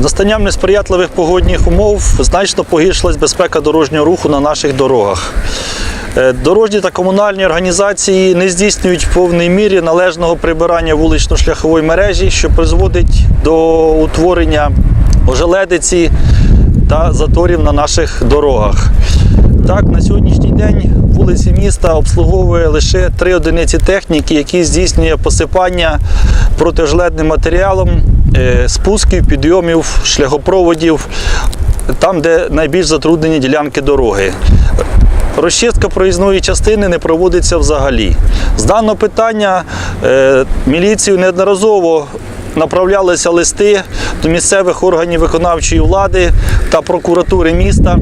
настанням несприятливих погодних умов значно погіршилась безпека дорожнього руху на наших дорогах. Е, Дорожні та комунальні організації не здійснюють в повній мірі належного прибирання вулично-шляхової мережі, що призводить до утворення ожеледиці та заторів на наших дорогах. Так, на сьогоднішній день вулиці міста обслуговує лише три одиниці техніки, які здійснює посипання протижледним матеріалом спусків, підйомів, шляхопроводів, там, де найбільш затруднені ділянки дороги. Розчистка проїзної частини не проводиться взагалі. З даного питання е, міліцію неодноразово направлялися листи до місцевих органів виконавчої влади та прокуратури міста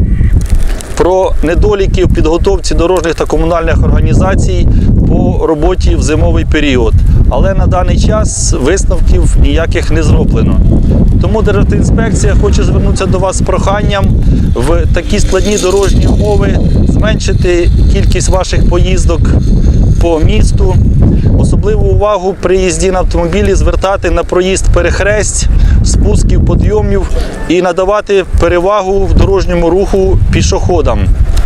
про недоліки в підготовці дорожніх та комунальних організацій по роботі в зимовий період. Але на даний час висновків ніяких не зроблено. Тому Державтоінспекція хоче звернутися до вас з проханням в такі складні дорожні умови зменшити кількість ваших поїздок по місту. Особливу увагу при їзді на автомобілі звертати на проїзд перехресть, спусків, підйомів і надавати перевагу в дорожньому руху пішоходам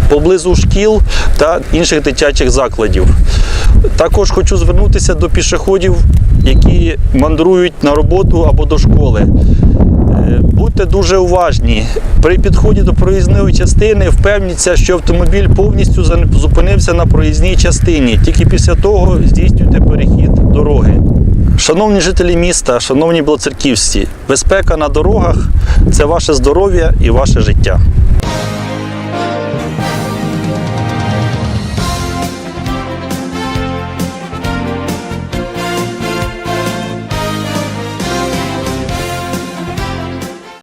поблизу шкіл та інших дитячих закладів. Також хочу звернутися до пішоходів, які мандрують на роботу або до школи. Е, Будьте дуже уважні. При підході до проїзної частини впевніться, що автомобіль повністю зупинився на проїзній частині. Тільки після того здійснюйте перехід дороги. Шановні жителі міста, шановні білоцерківці, безпека на дорогах це ваше здоров'я і ваше життя.